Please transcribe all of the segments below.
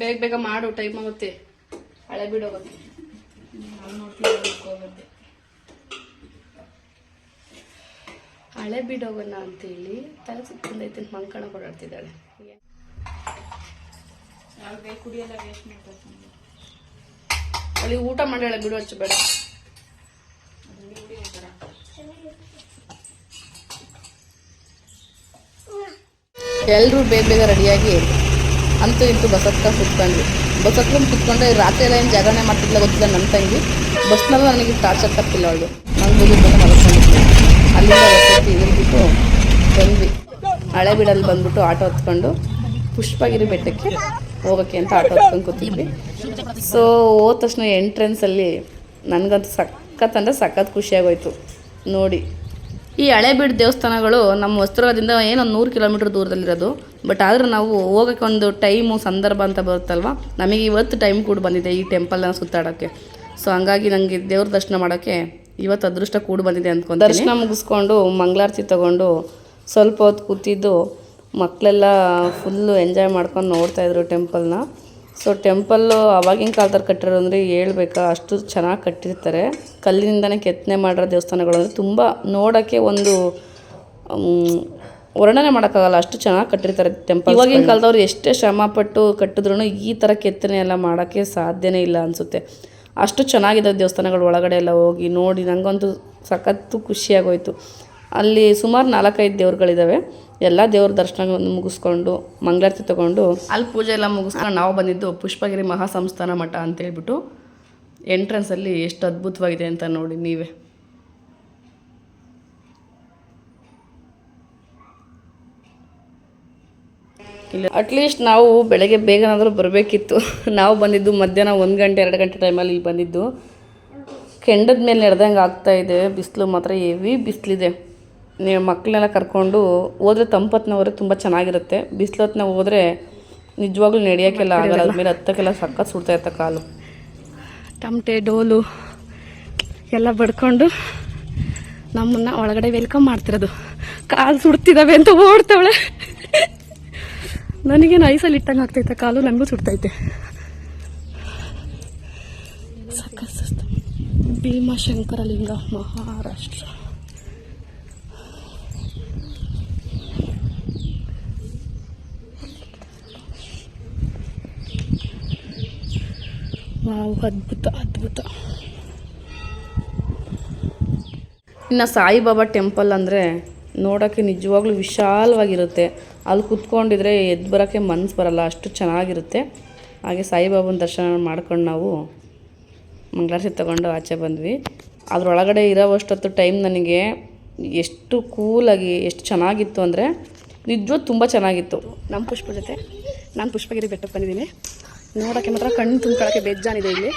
ಬೇಗ ಬೇಗ ಮಾಡು ಟೈಮ್ ಆಗುತ್ತೆ. ಹಳೆ ಬಿಡೋಗುತ್ತೆ ಹಳೆ ಬಿಡೋಗೋಣ ಅಂತೇಳಿ ತಲೆ ಸುತ್ತೈತೆ ಮಂಕಣ ಓಡಾಡ್ತಿದ್ದಾಳೆ. ಅಲ್ಲಿ ಊಟ ಮಾಡ್ಯಾಳೆ ಬಿಡು ಹಚ್ಚು ಬೇಡ. ಎಲ್ಲರೂ ಬೇಗ ಬೇಗ ರೆಡಿಯಾಗಿ ಅಂತೂ ಇಂತೂ ಬಸ್ ಹತ್ರ ಕುತ್ಕೊಂಡ್ವಿ. ಬಸ್ ಹತ್ರ ಕುತ್ಕೊಂಡ್ರೆ ರಾತ್ರಿ ಎಲ್ಲ ಏನು ಜಾಗರಣೆ ಮಾಡ್ತಿದ್ಲ ಗೊತ್ತಿಲ್ಲ ನನ್ನ ತಂಗಿ. ಬಸ್ನಲ್ಲ ನನಗೆ ಟಾರ್ಚರ್ ತಪ್ಪಿಲ್ಲ ಅವಳು. ನಾನು ಬಂದು ಮಲ್ಕೊಂಡಿದ್ದೆ ಅಲ್ಲಿಂದ ಹತ್ತಿ ಇಳಿದ್ಬಿಟ್ಟು ಬಂದ್ವಿ. ಹಳೆ ಬಿಡಲ್ಲಿ ಬಂದ್ಬಿಟ್ಟು ಆಟೋ ಹತ್ಕೊಂಡು ಪುಷ್ಪಗಿರಿ ಬೆಟ್ಟಕ್ಕೆ ಹೋಗೋಕ್ಕೆ ಅಂತ ಆಟೋ ಹತ್ಕೊಂಡು ಕೂತಿದ್ವಿ. ಸೊ ಹೋದ ತಕ್ಷಣ ಎಂಟ್ರೆನ್ಸಲ್ಲಿ ನನಗಂತೂ ಸಖತ್ ಅಂದರೆ ಸಖತ್ ಖುಷಿಯಾಗೋಯ್ತು. ನೋಡಿ. ಈ ಹಳೆಬೀಡು ದೇವಸ್ಥಾನಗಳು ನಮ್ಮ ವಸ್ತ್ರದಿಂದ ಏನೋ ನೂರು ಕಿಲೋಮೀಟ್ರ್ ದೂರದಲ್ಲಿರೋದು. ಬಟ್ ಆದರೆ ನಾವು ಹೋಗೋಕ್ಕೆ ಒಂದು ಟೈಮು ಸಂದರ್ಭ ಅಂತ ಬರುತ್ತಲ್ವ? ನಮಗೆ ಇವತ್ತು ಟೈಮ್ ಕೂಡ ಬಂದಿದೆ ಈ ಟೆಂಪಲ್ನ ಸುತ್ತಾಡೋಕ್ಕೆ. ಸೊ ಹಂಗಾಗಿ ನನಗೆ ದೇವ್ರ ದರ್ಶನ ಮಾಡೋಕ್ಕೆ ಇವತ್ತು ಅದೃಷ್ಟ ಕೂಡ ಬಂದಿದೆ ಅಂದ್ಕೊಂಡು ದರ್ಶನ ಮುಗಿಸ್ಕೊಂಡು ಮಂಗಳಾರತಿ ತಗೊಂಡು ಸ್ವಲ್ಪ ಹೊತ್ತು ಕೂತಿದ್ದು ಮಕ್ಕಳೆಲ್ಲ ಫುಲ್ಲು ಎಂಜಾಯ್ ಮಾಡ್ಕೊಂಡು ನೋಡ್ತಾಯಿದ್ರು ಟೆಂಪಲ್ನ ಸೊ ಟೆಂಪಲ್ಲು ಅವಾಗಿನ ಕಾಲದಲ್ಲಿ ಕಟ್ಟಿರೋ ಅಂದರೆ ಹೇಳ್ಬೇಕಾ, ಅಷ್ಟು ಚೆನ್ನಾಗಿ ಕಟ್ಟಿರ್ತಾರೆ. ಕಲ್ಲಿನಿಂದನೇ ಕೆತ್ತನೆ ಮಾಡಿರೋ ದೇವಸ್ಥಾನಗಳು ಅಂದರೆ ತುಂಬ ನೋಡೋಕ್ಕೆ ಒಂದು ವರ್ಣನೆ ಮಾಡೋಕ್ಕಾಗಲ್ಲ ಅಷ್ಟು ಚೆನ್ನಾಗಿ ಕಟ್ಟಿರ್ತಾರೆ ಟೆಂಪಲ್ ಇವಾಗಿನ ಕಾಲದವ್ರು ಎಷ್ಟೇ ಶ್ರಮ ಪಟ್ಟು ಕಟ್ಟಿದ್ರು ಈ ಥರ ಕೆತ್ತನೆ ಎಲ್ಲ ಮಾಡೋಕ್ಕೆ ಸಾಧ್ಯನೇ ಇಲ್ಲ ಅನಿಸುತ್ತೆ. ಅಷ್ಟು ಚೆನ್ನಾಗಿದೆ ದೇವಸ್ಥಾನಗಳು ಒಳಗಡೆ ಎಲ್ಲ ಹೋಗಿ ನೋಡಿ ನನಗಂತೂ ಸಖತ್ತು ಖುಷಿಯಾಗೋಯ್ತು. ಅಲ್ಲಿ ಸುಮಾರು ನಾಲ್ಕೈದು ದೇವ್ರುಗಳಿದ್ದಾವೆ ಎಲ್ಲ ದೇವ್ರ ದರ್ಶನ ಮುಗಿಸ್ಕೊಂಡು ಮಂಗಳಾರತಿ ತಗೊಂಡು ಅಲ್ಲಿ ಪೂಜೆ ಎಲ್ಲ ಮುಗಿಸ್ಕೊಂಡು ನಾವು ಬಂದಿದ್ದು ಪುಷ್ಪಗಿರಿ ಮಹಾಸಂಸ್ಥಾನ ಮಠ ಅಂತ ಹೇಳ್ಬಿಟ್ಟು ಎಂಟ್ರೆನ್ಸಲ್ಲಿ ಎಷ್ಟು ಅದ್ಭುತವಾಗಿದೆ ಅಂತ ನೋಡಿ ನೀವೇ. ಇಲ್ಲ. ಅಟ್ಲೀಸ್ಟ್ ನಾವು ಬೆಳಗ್ಗೆ ಬೇಗನಾದರೂ ಬರಬೇಕಿತ್ತು. ನಾವು ಬಂದಿದ್ದು ಮಧ್ಯಾಹ್ನ ಒಂದು ಗಂಟೆ ಎರಡು ಗಂಟೆ ಟೈಮಲ್ಲಿ ಇಲ್ಲಿ ಬಂದಿದ್ದು. ಕೆಂಡದ ಮೇಲೆ ನಡೆದಂಗೆ ಆಗ್ತಾ ಇದೆ. ಬಿಸಿಲು ಮಾತ್ರ ಹೆವಿ ಬಿಸಿಲಿದೆ. ನೀವು ಮಕ್ಕಳನ್ನೆಲ್ಲ ಕರ್ಕೊಂಡು ತಂಪತ್ನ ತಂಪತ್ನವರೆ ತುಂಬ ಚೆನ್ನಾಗಿರುತ್ತೆ. ಬಿಸಿಲತ್ನ ಹೋದರೆ ನಿಜವಾಗ್ಲೂ ನಡೆಯೋಕ್ಕೆಲ್ಲ ಆಗಲ್ಲ. ಅದ್ಮೇಲೆ ಹತ್ತಕ್ಕೆಲ್ಲ ಸಖತ್ ಸುಡ್ತಾ ಇರ್ತ ಕಾಲು. ಟಮಟೆ ಡೋಲು ಎಲ್ಲ ಬಡ್ಕೊಂಡು ನಮ್ಮನ್ನ ಒಳಗಡೆ ವೆಲ್ಕಮ್ ಮಾಡ್ತಿರೋದು. ಕಾಲು ಸುಡ್ತಿದ್ದಾವೆ ಅಂತ ಓಡ್ತಾವಳೆ. ನನಗೇನು ಐಸಲ್ಲಿ ಇಟ್ಟಂಗೆ ಆಗ್ತೈತೆ, ಕಾಲು ನನಗೂ ಸುಡ್ತೈತೆ. ಸಖತ್ ಸುಸ್ತು ಭೀಮಶಂಕರ ಲಿಂಗ ಮಹಾರಾಷ್ಟ್ರ. ವಾವ್, ಅದ್ಭುತ ಅದ್ಭುತ. ಇನ್ನು ಸಾಯಿಬಾಬಾ ಟೆಂಪಲ್ ಅಂದರೆ ನೋಡೋಕ್ಕೆ ನಿಜವಾಗ್ಲೂ ವಿಶಾಲವಾಗಿರುತ್ತೆ. ಅಲ್ಲಿ ಕುತ್ಕೊಂಡಿದ್ರೆ ಎದ್ದು ಬರೋಕ್ಕೆ ಮನ್ಸು ಬರಲ್ಲ, ಅಷ್ಟು ಚೆನ್ನಾಗಿರುತ್ತೆ. ಹಾಗೆ ಸಾಯಿಬಾಬನ ದರ್ಶನ ಮಾಡ್ಕೊಂಡು ನಾವು ಮಂಗಳಾರತಿ ತೊಗೊಂಡು ಆಚೆ ಬಂದ್ವಿ. ಅದರೊಳಗಡೆ ಇರೋವಷ್ಟೊತ್ತು ಟೈಮ್ ನನಗೆ ಎಷ್ಟು ಕೂಲಾಗಿ, ಎಷ್ಟು ಚೆನ್ನಾಗಿತ್ತು ಅಂದರೆ ನಿಜವೂ ತುಂಬ ಚೆನ್ನಾಗಿತ್ತು. ನಮ್ಮ ಪುಷ್ಪ ಜೊತೆ, ನಾನು ಪುಷ್ಪಗಿರಿ ಬೆಟ್ಟಕ್ಕೆ ಬಂದಿದ್ದೀನಿ. ನೋಡೋಕ್ಕೆ ಮಾತ್ರ ಕಣ್ಣು ತುಂಬ್ಕೊಳ್ಳೋಕ್ಕೆ ಬೇಜಾನಿದೆ ಇಲ್ಲಿ.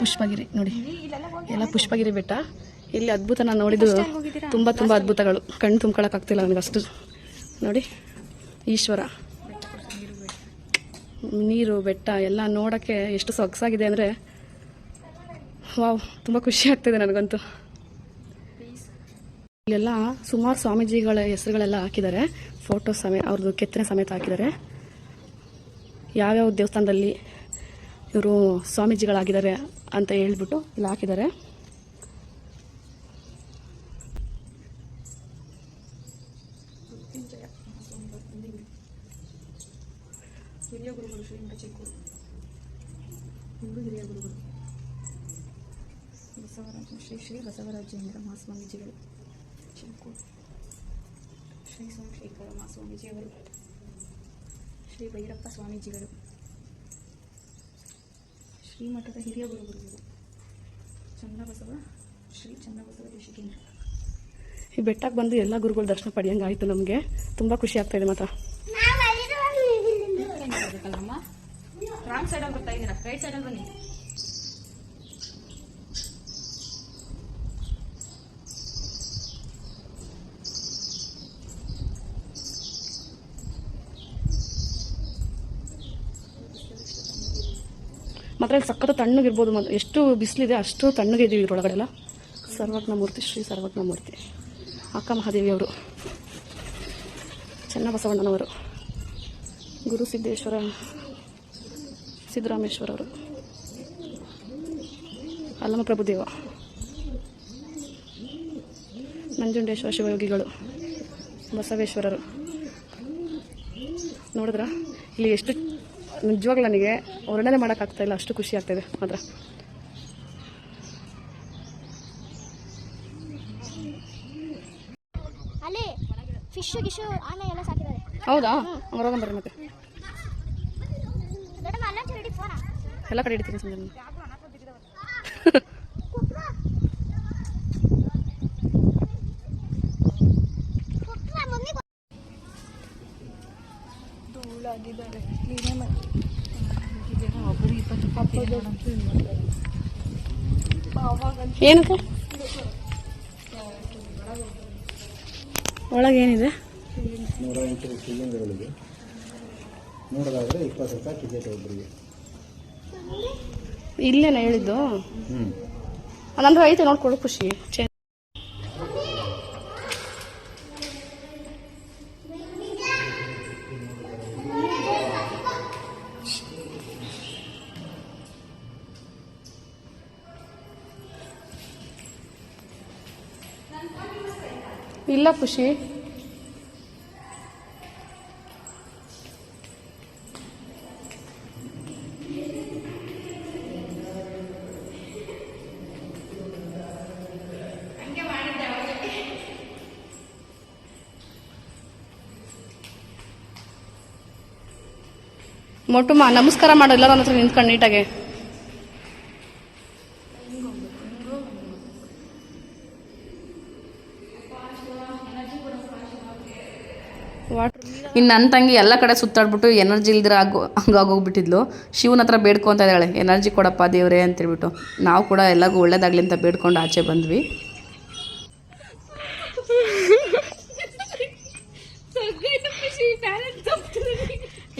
ಪುಷ್ಪಗಿರಿ, ನೋಡಿ. ಎಲ್ಲ ಪುಷ್ಪಗಿರಿ ಬೆಟ್ಟ. ಇಲ್ಲಿ ಅದ್ಭುತ ನಾನು ನೋಡಿದ್ದು ತುಂಬ ತುಂಬ ಅದ್ಭುತಗಳು. ಕಣ್ಣು ತುಂಬ್ಕೊಳಕ್ಕಾಗ್ತಿಲ್ಲ ನನಗೆ ಅಷ್ಟು. ನೋಡಿ ಈಶ್ವರ. ನೀರು ಬೆಟ್ಟ ಎಲ್ಲ ನೋಡೋಕ್ಕೆ ಎಷ್ಟು ಸೊಗಸಾಗಿದೆ ಅಂದರೆ ವಾವ್ ತುಂಬ ಖುಷಿ ಆಗ್ತಿದೆ ನನಗಂತೂ. ಇಲ್ಲೆಲ್ಲ ಸುಮಾರು ಸ್ವಾಮೀಜಿಗಳ ಹೆಸರುಗಳೆಲ್ಲ ಹಾಕಿದ್ದಾರೆ. ಫೋಟೋ ಸಮೇತ ಅವ್ರದ್ದು ಕೆತ್ತನೆ ಸಮೇತ ಹಾಕಿದ್ದಾರೆ. ಯಾವ್ಯಾವ ದೇವಸ್ಥಾನದಲ್ಲಿ ಇವರು ಸ್ವಾಮೀಜಿಗಳಾಗಿದ್ದಾರೆ ಅಂತ ಹೇಳ್ಬಿಟ್ಟು ಇಲ್ಲಿ ಹಾಕಿದ್ದಾರೆ ಹಿರಿಯ ಗುರುಗಳು ಶ್ರೀಮಠ ಚಿಕ್ಕೂರು ಇವರು ಹಿರಿಯ ಗುರುಗಳು ಬಸವರಾಜ ಶ್ರೀ ಶ್ರೀ ಬಸವರಾಜೇಂದ್ರ ಮಹಾಸ್ವಾಮೀಜಿಗಳು ಚಿಕ್ಕೂರು ಶ್ರೀ ಸೋಮಶೇಖರ ಮಹಾಸ್ವಾಮೀಜಿಯವರು ಶ್ರೀ ಭೈರಪ್ಪ ಸ್ವಾಮೀಜಿಗಳು. ಶ್ರೀಮಠದ ಹಿರಿಯ ಗುರುಗಳು. ಚನ್ನಬಸವ ಶ್ರೀ ಚನ್ನಬಸವ ದೇಶಿಕೇಂದ್ರ ಈ ಬೆಟ್ಟಕ್ಕೆ ಬಂದು ಎಲ್ಲ ಗುರುಗಳ ದರ್ಶನ ಪಡೆಯಂಗೆ ಆಯಿತು ನಮಗೆ. ತುಂಬ ಖುಷಿ ಆಗ್ತಾ ಇದೆ ಮಾತ್ರ. ರಾಮ್ ರಾಂಗ್ ಸೈಡಲ್ಲಿ ಬರ್ತಾ ಇದ್ದೀರಾ ರೈಟ್ ಸೈಡಲ್ಲಿ ಬನ್ನಿ. ಮಾತ್ರ ಸಖತ್ತು ತಣ್ಣಗಿರ್ಬೋದು ಮತ್ತು ಎಷ್ಟು ಬಿಸಿಲಿದೆ ಅಷ್ಟು ತಣ್ಣಗಿದ್ದೀವಿ ಇದೀವಿ ಇದ್ರೊಳಗಡೆ ಎಲ್ಲ ಸರ್ವಜ್ಞ ಮೂರ್ತಿ ಶ್ರೀ ಸರ್ವಜ್ಞ ಮೂರ್ತಿ ಅಕ್ಕ ಮಹಾದೇವಿಯವರು, ಚೆನ್ನಬಸವಣ್ಣನವರು, ಗುರು ಸಿದ್ದೇಶ್ವರ, ಸಿದ್ದರಾಮೇಶ್ವರವರು ಅಲ್ಲಮ ಪ್ರಭುದೇವ ನಂಜುಂಡೇಶ್ವರ ಶಿವಯೋಗಿಗಳು, ಬಸವೇಶ್ವರರು. ನೋಡಿದ್ರ? ಇಲ್ಲಿ ಎಷ್ಟು ನಿಜವಾಗ್ಲೂ ನನಗೆ ವರ್ಣನೆ ಮಾಡೋಕ್ಕಾಗ್ತಾ ಇಲ್ಲ ಅಷ್ಟು ಖುಷಿ ಆಗ್ತಾಯಿದೆ ಮಾತ್ರ. ಅಲ್ಲಿ ಫಿಶ್ ಗಿಶ್ ಆನೆ ಎಲ್ಲ ಸಾಕಿದ್ದಾರೆ ಹೌದಾ? ಬರ್ರಿ ಮತ್ತೆ. ಎಲ್ಲ ಕಡೆ ಇಡ್ತೀನಿ ಸಂಜೆ ನಾನು. ಮಮ್ಮಿ ಏನಕ್ಕೆ ಒಳಗೆ ಏನಿದೆ ನೂರ ಎಂಟು ಶಿಲಿಂಗಗಳಿಗೆ ನೋಡೋದಾದರೆ ಇಪ್ಪತ್ತು ರೂಪಾಯಿ ಟಿಕೆಟ್ ಒಬ್ಬರಿಗೆ ಇಲ್ಲೇನ ಹೇಳಿದ್ದು? ಹ್ಞೂ ಅದಂದ್ರೆ ಐತೆ ನೋಡ್ಕೊಳ್ಳೋ ಖುಷಿ. ಇಲ್ಲ ಖುಷಿ. ಮೊಟ್ಟುಮ್ಮ ನಮಸ್ಕಾರ ಮಾಡೋ ಎಲ್ಲರೂ ಹತ್ರ ನಿಂತ್ಕೊಂಡು ನೀಟಾಗೆ. ಇನ್ನು ನನ್ನ ತಂಗಿ ಎಲ್ಲ ಕಡೆ ಸುತ್ತಾಡ್ಬಿಟ್ಟು ಎನರ್ಜಿ ಇಲ್ದಿರ ಆಗೋ ಹಂಗಾಗೋಗ್ಬಿಟ್ಟಿದ್ಲು. ಶಿವನ ಹತ್ರ ಬೇಡ್ಕೊತ ಇದ್ದಾಳೆ. ಎನರ್ಜಿ ಕೊಡಪ್ಪ ದೇವ್ರೆ ಅಂತೇಳ್ಬಿಟ್ಟು ನಾವು ಕೂಡ ಎಲ್ಲರಿಗೂ ಒಳ್ಳೇದಾಗಲಿ ಅಂತ ಬೇಡ್ಕೊಂಡು ಆಚೆ ಬಂದ್ವಿ.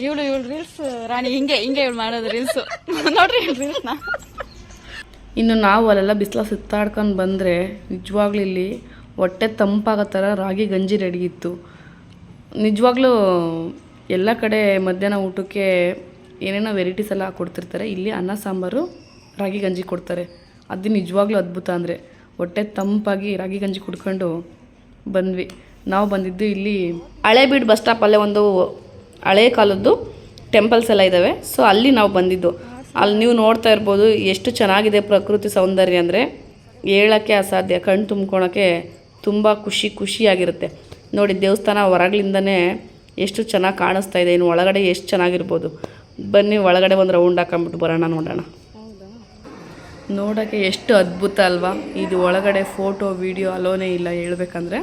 ಇವಳು ಇವಳು ರೀಲ್ಸ್ ರಾಣಿ ಹಿಂಗೆ ಹಿಂಗೆ ಇವಳು ಮಾಡೋದು ರೀಲ್ಸ್ ನೋಡ್ರಿ ರೀಲ್ಸ್ನ ಇನ್ನು ನಾವು ಅಲ್ಲೆಲ್ಲ ಬಿಸಿಲ ಸುತ್ತಾಡ್ಕೊಂಡು ಬಂದರೆ ನಿಜವಾಗ್ಲೂ ಇಲ್ಲಿ ಹೊಟ್ಟೆ ತಂಪಾಗೋ ಥರ ರಾಗಿ ಗಂಜಿ ರೆಡಿ ಇತ್ತು. ನಿಜವಾಗ್ಲೂ ಎಲ್ಲ ಕಡೆ ಮಧ್ಯಾಹ್ನ ಊಟಕ್ಕೆ ಏನೇನೋ ವೆರೈಟೀಸ್ ಎಲ್ಲ ಕೊಡ್ತಿರ್ತಾರೆ. ಇಲ್ಲಿ ಅನ್ನ, ಸಾಂಬಾರು, ರಾಗಿ, ಗಂಜಿ ಕೊಡ್ತಾರೆ. ಅದು ನಿಜವಾಗ್ಲೂ ಅದ್ಭುತ ಅಂದರೆ ಹೊಟ್ಟೆ ತಂಪಾಗಿ ರಾಗಿ, ಗಂಜಿ ಕುಡ್ಕೊಂಡು ಬಂದ್ವಿ. ನಾವು ಬಂದಿದ್ದು ಇಲ್ಲಿ ಹಳೇಬೀಡು ಬಸ್ ಸ್ಟಾಪಲ್ಲೇ ಒಂದು ಹಳೇ ಕಾಲದ್ದು ಟೆಂಪಲ್ಸ್ ಎಲ್ಲ ಇದ್ದಾವೆ ಸೊ ಅಲ್ಲಿ ನಾವು ಬಂದಿದ್ದು. ಅಲ್ಲಿ ನೀವು ನೋಡ್ತಾ ಇರ್ಬೋದು ಎಷ್ಟು ಚೆನ್ನಾಗಿದೆ ಪ್ರಕೃತಿ ಸೌಂದರ್ಯ ಅಂದರೆ. ಹೇಳೋಕ್ಕೆ ಅಸಾಧ್ಯ, ಕಣ್ಣು ತುಂಬ್ಕೊಳಕ್ಕೆ ತುಂಬ ಖುಷಿ, ಖುಷಿಯಾಗಿರುತ್ತೆ. ನೋಡಿ ದೇವಸ್ಥಾನ ಹೊರಗಳಿಂದನೇ ಎಷ್ಟು ಚೆನ್ನಾಗಿ ಕಾಣಿಸ್ತಾ ಇದೆ. ಇನ್ನು ಒಳಗಡೆ ಎಷ್ಟು ಚೆನ್ನಾಗಿರ್ಬೋದು. ಬನ್ನಿ, ಒಳಗಡೆ ಒಂದು ರೌಂಡ್ ಹಾಕೊಂಬಿಟ್ಟು ಬರೋಣ, ನೋಡೋಣ. ನೋಡೋಕ್ಕೆ ಎಷ್ಟು ಅದ್ಭುತ ಅಲ್ವಾ? ಇದು ಒಳಗಡೆ ಫೋಟೋ ವೀಡಿಯೋ ಅಲೋನೇ ಇಲ್ಲ ಹೇಳ್ಬೇಕಂದ್ರೆ.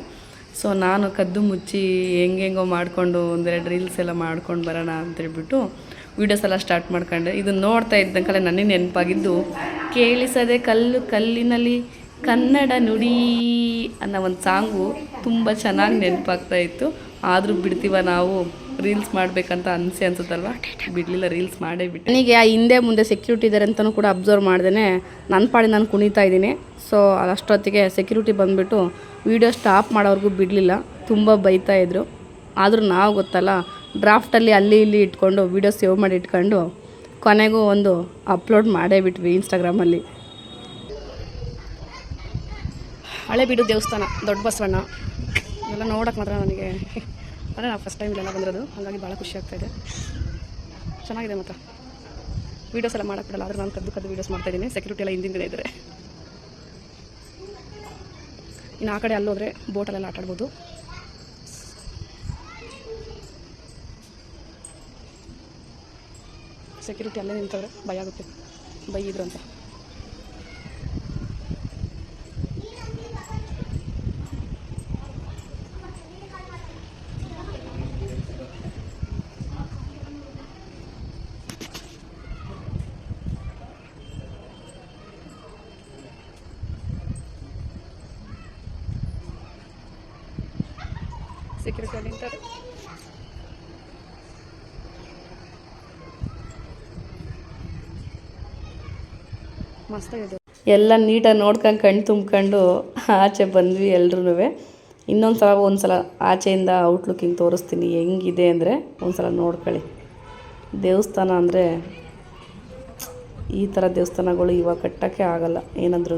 ಸೊ ನಾನು ಕದ್ದು ಮುಚ್ಚಿ ಹೆಂಗೆಂಗೋ ಮಾಡಿಕೊಂಡು ಒಂದೆರಡು ರೀಲ್ಸ್ ಎಲ್ಲ ಮಾಡ್ಕೊಂಡು ಬರೋಣ ಅಂತೇಳ್ಬಿಟ್ಟು ವೀಡಿಯೋಸ್ ಎಲ್ಲ ಸ್ಟಾರ್ಟ್ ಮಾಡ್ಕೊಂಡೆ. ಇದನ್ನು ನೋಡ್ತಾ ಇದ್ದಂಕಲೆ ನನಗೆ ನೆನಪಾಗಿದ್ದು. ಕೇಳಿಸದೆ ಕಲ್ಲು, ಕಲ್ಲಿನಲ್ಲಿ ಕನ್ನಡ ನುಡಿ ಅನ್ನೋ ಒಂದು ಸಾಂಗು ತುಂಬ ಚೆನ್ನಾಗಿ ನೆನಪಾಗ್ತಾ ಇತ್ತು. ಆದರೂ ಬಿಡ್ತೀವ ನಾವು? ರೀಲ್ಸ್ ಮಾಡಬೇಕಂತ ಅನಿಸಿ ಅನ್ಸುತ್ತಲ್ವ? ಬಿಡಲಿಲ್ಲ, ರೀಲ್ಸ್ ಮಾಡೇ ಬಿಟ್ಟು. ನನಗೆ ಆ ಹಿಂದೆ ಮುಂದೆ ಸೆಕ್ಯೂರಿಟಿ ಇದ್ದಾರೆ ಅಂತಲೂ ಕೂಡ ಅಬ್ಸರ್ವ್ ಮಾಡ್ದೇ ನನ್ನ ಪಾಡಿ ನಾನು ಕುಣಿತಾ ಇದ್ದೀನಿ. ಸೊ ಅಷ್ಟೊತ್ತಿಗೆ ಸೆಕ್ಯೂರಿಟಿ ಬಂದುಬಿಟ್ಟು ವೀಡಿಯೋ ಸ್ಟಾಪ್ ಮಾಡೋವ್ರಿಗೂ ಬಿಡಲಿಲ್ಲ. ತುಂಬ ಬೈತಾ ಇದ್ರು. ಆದರೂ ನಾವು ಗೊತ್ತಲ್ಲ ಡ್ರಾಫ್ಟಲ್ಲಿ ಅಲ್ಲಿ ಇಲ್ಲಿ ಇಟ್ಕೊಂಡು ವೀಡಿಯೋ ಸೇವ್ ಮಾಡಿ ಇಟ್ಕೊಂಡು ಕೊನೆಗೂ ಒಂದು ಅಪ್ಲೋಡ್ ಮಾಡೇ ಬಿಟ್ವಿ ಇನ್ಸ್ಟಾಗ್ರಾಮಲ್ಲಿ ಹಳೆಬೀಡು ದೇವಸ್ಥಾನ, ದೊಡ್ಡ ಬಸವಣ್ಣ. ಇವೆಲ್ಲ ನೋಡೋಕೆ ಮಾತ್ರ ನನಗೆ ಅಂದರೆ ನಾವು ಫಸ್ಟ್ ಟೈಮ್ ಇಲ್ಲೆಲ್ಲ ಬಂದಿರೋದು. ಹಾಗಾಗಿ ಭಾಳ ಖುಷಿ ಆಗ್ತಾಯಿದೆ ಚೆನ್ನಾಗಿದೆ ಮಾತ್ರ. ವೀಡಿಯೋಸ್ ಎಲ್ಲ ಮಾಡೋಕ್ಕೆ ಬಿಡಲ್ಲ, ಆದರೆ ನಾನು ಕದ್ದು ಕದ್ದು ವೀಡಿಯೋಸ್ ಮಾಡ್ತಾಯಿದ್ದೀನಿ ಸೆಕ್ಯೂರಿಟಿ ಎಲ್ಲ ಹಿಂದಿಂದ ಇದ್ದಾರೆ ಇನ್ನು ಆ ಕಡೆ ಅಲ್ಲೋದ್ರೆ ಬೋಟಲ್ಲೆಲ್ಲ ಆಟಾಡ್ಬೋದು ಸೆಕ್ಯೂರಿಟಿ ಅಲ್ಲೇ ನಿಂತವ್ರೆ, ಭಯ ಆಗುತ್ತೆ. ಬೈಯಿದ್ರು ಅಂತ ಸೆಕ್ಯೂರಿಟಿ ಅಲ್ಲಿ ನಿಂತಾರೆ ಮಸ್ತಾಗಿದೆ. ಎಲ್ಲ ನೀಟಾಗಿ ನೋಡ್ಕೊಂಡು ಕಣ್ಣು ತುಂಬ್ಕೊಂಡು ಆಚೆ ಬಂದ್ವಿ ಎಲ್ರೂ ಇನ್ನೊಂದು ಸಲ ಒಂದು ಸಲ ಆಚೆಯಿಂದ ಔಟ್ಲುಕಿಂಗ್ ತೋರಿಸ್ತೀನಿ ಹೆಂಗಿದೆ ಅಂದರೆ ಒಂದು ಸಲ ನೋಡ್ಕೊಳ್ಳಿ. ದೇವಸ್ಥಾನ ಅಂದರೆ ಈ ಥರ ದೇವಸ್ಥಾನಗಳು ಇವಾಗ ಕಟ್ಟೋಕ್ಕೆ ಆಗಲ್ಲ ಏನಂದ್ರೂ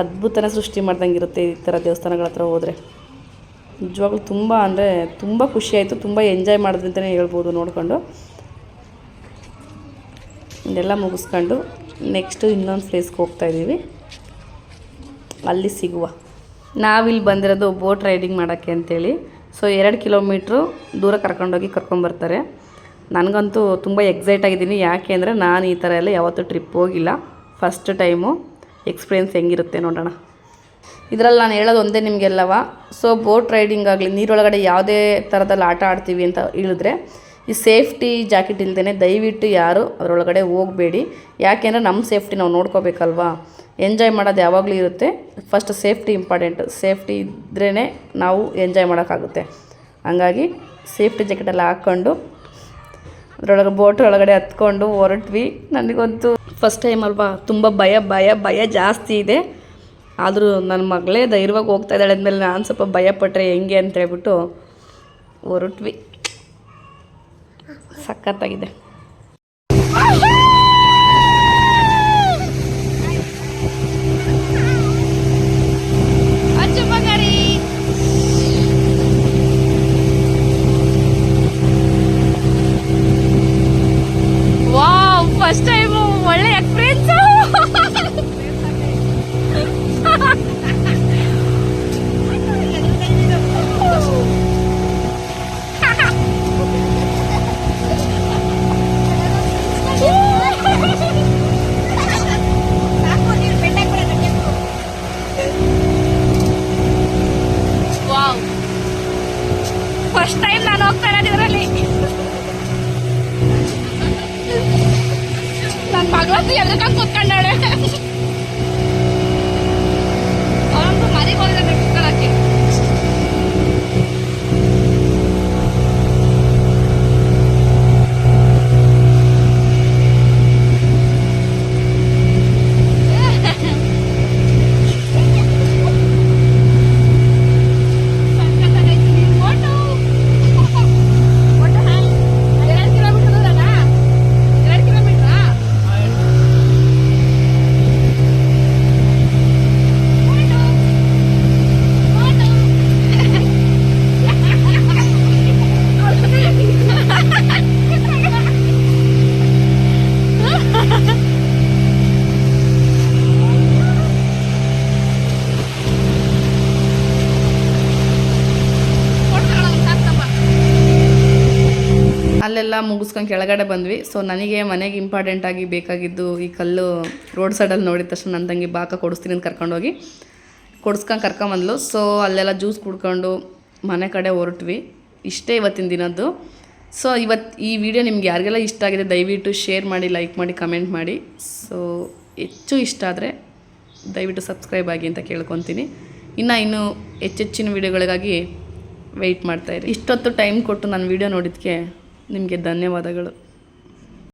ಅದ್ಭುತನೇ ಸೃಷ್ಟಿ ಮಾಡ್ದಂಗೆ ಇರುತ್ತೆ ಈ ಥರ ದೇವಸ್ಥಾನಗಳ ಹತ್ರ ಹೋದರೆ. ನಿಜವಾಗ್ಲೂ ತುಂಬ ಅಂದರೆ ತುಂಬ ಖುಷಿಯಾಯಿತು ತುಂಬ ಎಂಜಾಯ್ ಮಾಡಿದ್ರು ಅಂತಲೇ ಹೇಳ್ಬೋದು ನೋಡಿಕೊಂಡು. ಇದೆಲ್ಲ ಮುಗಿಸ್ಕೊಂಡು ನೆಕ್ಸ್ಟು ಇನ್ನೊಂದು ಪ್ಲೇಸ್ಗೆ ಹೋಗ್ತಾ ಇದ್ದೀವಿ. ಅಲ್ಲಿ ಸಿಗುವ. ನಾವಿಲ್ಲಿ ಬಂದಿರೋದು ಬೋಟ್ ರೈಡಿಂಗ್ ಮಾಡೋಕ್ಕೆ ಅಂತೇಳಿ. ಸೊ, ಎರಡು ಕಿಲೋಮೀಟ್ರು ದೂರ ಕರ್ಕೊಂಡೋಗಿ ಕರ್ಕೊಂಬರ್ತಾರೆ. ನನಗಂತೂ ತುಂಬ ಎಕ್ಸೈಟ್ ಆಗಿದ್ದೀನಿ. ಯಾಕೆ ಅಂದರೆ ನಾನು ಈ ಥರ ಎಲ್ಲ ಯಾವತ್ತೂ ಟ್ರಿಪ್ ಹೋಗಿಲ್ಲ. First time. ಎಕ್ಸ್ಪೀರಿಯೆನ್ಸ್ ಹೆಂಗಿರುತ್ತೆ ನೋಡೋಣ. ಇದರಲ್ಲಿ ನಾನು ಹೇಳೋದು ಒಂದೇ ನಿಮಗೆಲ್ಲವ. ಸೊ, ಬೋಟ್ ರೈಡಿಂಗ್ ಆಗಲಿ, ನೀರೊಳಗಡೆ ಯಾವುದೇ ಥರದಲ್ಲಿ ಆಟ ಆಡ್ತೀವಿ ಅಂತ ಹೇಳಿದ್ರೆ ಈ ಸೇಫ್ಟಿ ಜಾಕೆಟ್ ಇಲ್ಲದೇ ದಯವಿಟ್ಟು ಯಾರು ಅದರೊಳಗಡೆ ಹೋಗಬೇಡಿ. ಯಾಕೆಂದರೆ ನಮ್ಮ ಸೇಫ್ಟಿ ನಾವು ನೋಡ್ಕೋಬೇಕಲ್ವಾ? ಎಂಜಾಯ್ ಮಾಡೋದು ಯಾವಾಗಲೂ ಇರುತ್ತೆ. ಫಸ್ಟ್ ಸೇಫ್ಟಿ ಇಂಪಾರ್ಟೆಂಟ್ ಸೇಫ್ಟಿ ಇದ್ರೇ ನಾವು ಎಂಜಾಯ್ ಮಾಡೋಕ್ಕಾಗುತ್ತೆ. ಹಂಗಾಗಿ ಸೇಫ್ಟಿ ಜಾಕೆಟೆಲ್ಲ ಹಾಕ್ಕೊಂಡು ಅದರೊಳಗೆ ಬೋಟ್ ಒಳಗಡೆ ಹತ್ಕೊಂಡು ಹೊರಟ್ವಿ. ನನಗಂತೂ ಫಸ್ಟ್ ಟೈಮ್ ಅಲ್ವಾ, ತುಂಬ ಭಯ ಭಯ ಭಯ ಜಾಸ್ತಿ ಇದೆ. ಆದರೂ ನನ್ನ ಮಗಳೇ ಧೈರ್ಯವಾಗಿ ಹೋಗ್ತಾ ಇದ್ದಾಳೆ ಅಂದಮೇಲೆ ನಾನು ಸ್ವಲ್ಪ ಭಯಪಟ್ಟರೆ ಹೆಂಗೆ ಅಂತ ಹೇಳ್ಬಿಟ್ಟು ಹೊರಟ್ವಿ. ಸಖತ್ತಾಗಿದೆ ಅಚ್ಚು ಮಗರಿ ವಾವ್ ಫಸ್ಟ್ ಟೈಮ್ ಒಳ್ಳೆ ಎಕ್ಸ್ಪೀರಿಯನ್ಸ್ ವಾವ್ ಫಸ್ಟ್ ಟೈಮ್ ನಾನು ಹೋಗ್ತಾ ಇರೋದು ಇದರಲ್ಲಿ ನನ್ನ ಮಗಳಂತೂ ಎದ್ರಕಂಗ್ ಕೂತ್ಕೊಂಡಾಳೆ ಅವನಂತೂ ಮನೆಗೆ ಹೋಗಿದ್ದಾನೆ ಕುತ್ಕೊಳ್ಳೋಕ್ಕೆ ಸಖತ್ತಾಗೈತೆ ನೀನ್ ಓಟು. ಓಟು ಹಾಯ್. ಎರಡು ಕಿಲೋಮೀಟರ್ ದೂರನಾ? ಎರಡು ಕಿಲೋಮೀಟ್ರಾ? ಓಟು. ಓಟು. ಓಟು ತಗೊಳ್ಳೋದು ಸಾಕಪ್ಪ. ಅಲ್ಲೆಲ್ಲ ಮುಗಿಸ್ಕೊಂಡು ಕೆಳಗಡೆ ಬಂದ್ವಿ. ಸೊ ನನಗೆ ಮನೆಗೆ ಇಂಪಾರ್ಟೆಂಟ್ ಆಗಿ ಬೇಕಾಗಿದ್ದು ಈ ಕಲ್ಲು ರೋಡ್ ಸೈಡಲ್ಲಿ ನೋಡಿದ ತಕ್ಷಣ ನನ್ನ ತಂಗಿ ಬಾಕ ಕೊಡಿಸ್ತೀನಿ ಅಂತ ಕರ್ಕೊಂಡೋಗಿ ಕೊಡಿಸ್ಕೊಂಡು ಕರ್ಕೊಂಬಂದ್ಲು ಸೊ ಅಲ್ಲೆಲ್ಲ ಜ್ಯೂಸ್ ಕುಡ್ಕೊಂಡು ಮನೆ ಕಡೆ ಹೊರಟ್ವಿ. ಇಷ್ಟೇ ಇವತ್ತಿನ ದಿನದ್ದು. ಸೊ ಇವತ್ತು ಈ ವಿಡಿಯೋ ನಿಮ್ಗೆ ಯಾರಿಗೆಲ್ಲ ಇಷ್ಟ ಆಗಿದೆ ದಯವಿಟ್ಟು ಶೇರ್ ಮಾಡಿ ಲೈಕ್ ಮಾಡಿ ಕಮೆಂಟ್ ಮಾಡಿ. ಸೊ ಹೆಚ್ಚು ಇಷ್ಟ ಆದರೆ ದಯವಿಟ್ಟು ಸಬ್ಸ್ಕ್ರೈಬ್ ಆಗಿ ಅಂತ ಕೇಳ್ಕೊತೀನಿ. ಇನ್ನು ಇನ್ನೂ ಹೆಚ್ಚೆಚ್ಚಿನ ವಿಡಿಯೋಗಳಿಗಾಗಿ ವೆಯ್ಟ್ ಮಾಡ್ತಾಯಿರಿ ಇಷ್ಟೊತ್ತು ಟೈಮ್ ಕೊಟ್ಟು ನಾನು ವಿಡಿಯೋ ನೋಡಿದ್ದಕ್ಕೆ ನಿಮಗೆ ಧನ್ಯವಾದಗಳು.